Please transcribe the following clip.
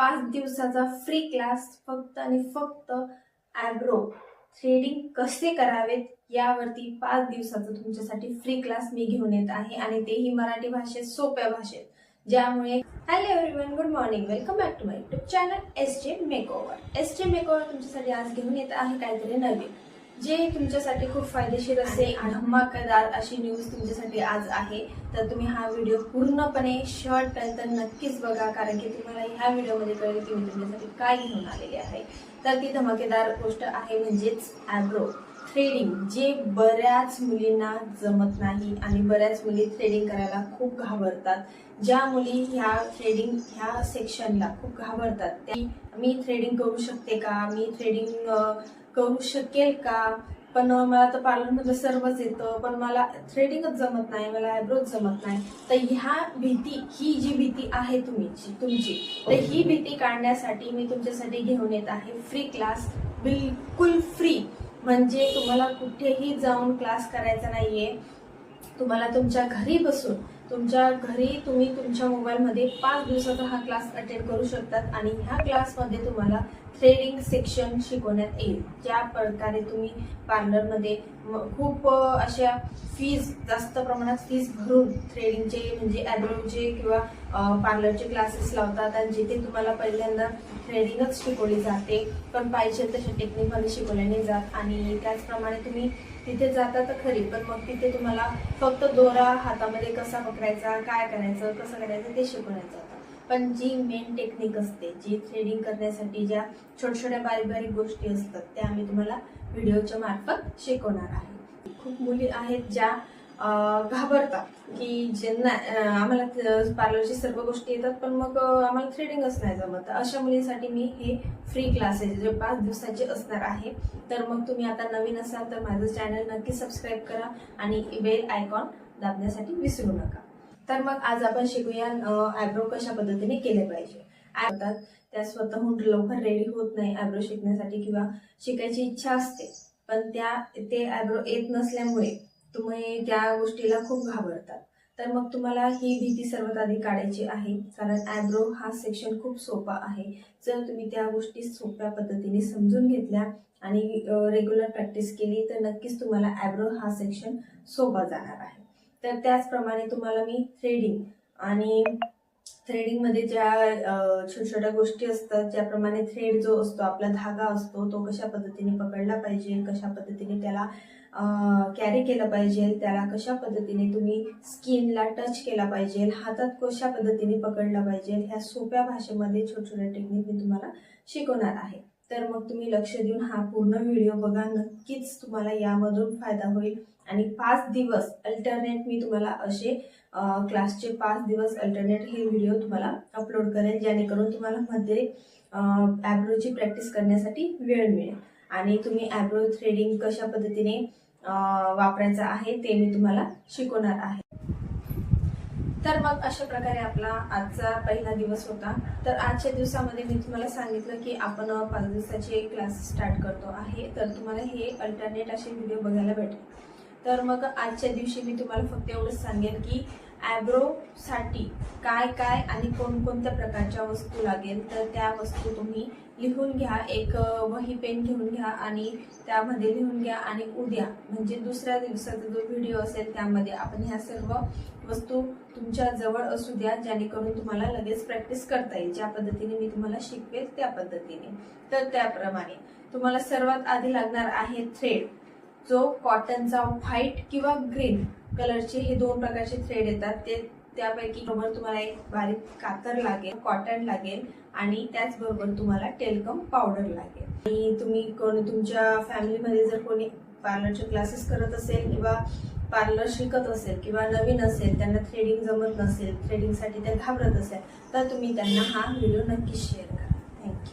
पाच दिवसाचा free class फक्त आणि फक्त ॲब्रो थ्रेडिंग कसे करावेत यावरती पाच दिवसाचा तुमच्यासाठी फ्री क्लास मी घेऊन येत आहे आणि तेही मराठी भाषेत सोप्या भाषेत. ज्यामुळे hello everyone good morning welcome back to my YouTube channel S J makeover S J makeover तुमच्यासाठी आज घेऊन येत आहे काहीतरी नवीन. जे तुमच्यासाठी खूप फायदेशीर असे आणि धमाकेदार अशी न्यूज तुमच्यासाठी आज आहे तर तुम्ही हा व्हिडिओ पूर्णपणे शॉर्टपर्यंत नक्कीच बघा कारण की तुम्हाला ह्या व्हिडिओमध्ये कळेल की मी तुमच्यासाठी काय घेऊन आलेले आहे. तर ती धमाकेदार गोष्ट आहे म्हणजेच ॲब्रो थ्रेडिंग जे बऱ्याच मुलींना जमत नाही आणि बऱ्याच मुली थ्रेडिंग करायला खूप घाबरतात. ज्या मुली ह्या थ्रेडिंग ह्या सेक्शनला खूप घाबरतात त्या मी थ्रेडिंग करू शकते का? मी थ्रेडिंग करू शकेल का? पण मला तर पार्लरमधलं सर्वच येतं. पण मला थ्रेडिंगच जमत नाही मला आयब्रोज जमत नाही. तर ह्या भीती ही जी भीती आहे तुम्ही तुमची तर ही भीती काढण्यासाठी मी तुमच्यासाठी घेऊन येत आहे. फ्री क्लास बिलकुल फ्री म्हणजे तुम्हाला कुठेही जाऊन क्लास करायचा नाहीये. तुम्हाला तुमच्या घरी बसून तुमच्या घरी तुम्ही तुमच्या मोबाईलमध्ये पाच दिवसाचा हा क्लास अटेंड करू शकतात आणि ह्या क्लासमध्ये तुम्हाला थ्रेडिंग सेक्शन शिकवण्यात येईल. ज्या प्रकारे तुम्ही पार्लरमध्ये खूप अशा फीज जास्त प्रमाणात फीज भरून थ्रेडिंगचे म्हणजे ॲब्रोचे किंवा पार्लरचे क्लासेस लावतात आणि जिथे तुम्हाला पहिल्यांदा थ्रेडिंगच शिकवली जाते पण पाहिजे तशा टेक्निकमध्ये शिकवले नाही जात. आणि त्याचप्रमाणे तुम्ही तिथे जाता तर खरी पण मग तिथे तुम्हाला फक्त फक्त दोरा हातामध्ये कसा पकडायचा काय करायचं कसं करायचं ते शिकवण्याचं होतं. पण जी मेन टेक्निक असते जी थ्रेडिंग करण्यासाठी ज्या छोट्या छोट्या बारीक बारीक गोष्टी असतात त्या आम्ही तुम्हाला व्हिडिओच्या मार्फत शिकवणार आहे. खूप मुली आहेत ज्या घाबरतात की ज्यांना आम्हाला पार्लरची सर्व गोष्टी येतात पण मग आम्हाला थ्रेडिंगच नाही जमत. अशा मुलींसाठी मी हे फ्री क्लासेस जे पाच दिवसाचे असणार आहे. तर मग तुम्ही आता नवीन असाल तर माझं चॅनल नक्की सबस्क्राईब करा आणि बेल आयकॉन दाबण्यासाठी विसरू नका. तर मग आज आपण शिकूया ॲब्रो कशा पद्धतीने केले पाहिजे. होतात त्या स्वतःहून लवकर रेडी होत नाही ॲब्रो शिकण्यासाठी किंवा शिकायची इच्छा असते पण त्या ते ॲब्रो येत नसल्यामुळे तुम्ही त्या गोष्टीला खूप घाबरतात. तर मग तुम्हाला ही भीती सर्वात आधी काढायची आहे. कारण ॲब्रो हा सेक्शन खूप सोपा आहे. जर तुम्ही त्या गोष्टी सोप्या पद्धतीने समजून घेतल्या आणि रेग्युलर प्रॅक्टिस केली तर नक्कीच तुम्हाला ॲब्रो हा सेक्शन सोपा जाणार आहे. तर त्याचप्रमाणे तुम्हाला मी थ्रेडिंग आणि थ्रेडिंगमध्ये ज्या छोट्या छोट्या गोष्टी असतात ज्याप्रमाणे थ्रेड जो असतो आपला धागा असतो तो कशा पद्धतीने पकडला पाहिजे कशा पद्धतीने त्याला कॅरी केलं पाहिजे. त्याला कशा पद्धतीने तुम्ही स्किनला टच केला पाहिजे हातात कशा पद्धतीने पकडला पाहिजे ह्या सोप्या भाषेमध्ये छोट्या छोट्या टेक्निक मी तुम्हाला शिकवणार आहे. तर मग तुम्ही लक्ष देऊन हा पूर्ण व्हिडिओ बघा. नक्कीच तुम्हाला यामधून फायदा होईल. आणि पाच दिवस अल्टरनेट मी तुम्हाला असे क्लासचे पाच दिवस अल्टरनेट हे व्हिडिओ तुम्हाला अपलोड करेल जेणेकरून तुम्हाला मध्ये ॲब्रोची प्रॅक्टिस करण्यासाठी वेळ मिळेल. आणि तुम्ही ॲब्रो थ्रेडिंग कशा पद्धतीने वापरायचं आहे ते मी तुम्हाला शिकवणार आहे. तर मग अशा प्रकारे आपला आजचा पहिला दिवस होता. तर आजच्या दिवसामध्ये मी तुम्हाला सांगितलं की आपण पाच दिवसाचे क्लास स्टार्ट करतो आहे. तर तुम्हाला हे अल्टरनेट असे व्हिडिओ बघायला भेटेल. तर मग आजच्या दिवशी मी तुम्हाला फक्त एवढंच सांगेन की ॲब्रोसाठी काय काय आणि कोणकोणत्या प्रकारच्या वस्तू लागेल तर त्या वस्तू तुम्ही लिहून घ्या. एक वही पेन घेऊन घ्या आणि त्यामध्ये लिहून घ्या. आणि उद्या म्हणजे दुसऱ्या दिवसाचा जो व्हिडिओ असेल त्यामध्ये आपण ह्या सर्व वस्तू तुमच्या जवळ असू द्या जेणेकरून तुम्हाला लगेच प्रॅक्टिस करता येईल. ज्या पद्धतीने मी तुम्हाला शिकवेल त्या पद्धतीने. तर त्याप्रमाणे तुम्हाला सर्वात आधी लागणार आहे थ्रेड जो कॉटनचा व्हाईट किंवा ग्रीन कलरचे हे दोन प्रकारचे थ्रेड येतात. ते त्यापैकी बरोबर तुम्हाला एक बारीक कातर लागेल कॉटन लागेल आणि त्याचबरोबर तुम्हाला टेलकम पावडर लागेल. आणि तुम्ही कोणी तुमच्या फॅमिलीमध्ये जर कोणी पार्लरचे क्लासेस करत असेल किंवा पार्लर शिकत असेल किंवा नवीन असेल त्यांना थ्रेडिंग जमत नसेल थ्रेडिंगसाठी ते घाबरत असेल तर तुम्ही त्यांना हा व्हिडिओ नक्कीच शेअर करा.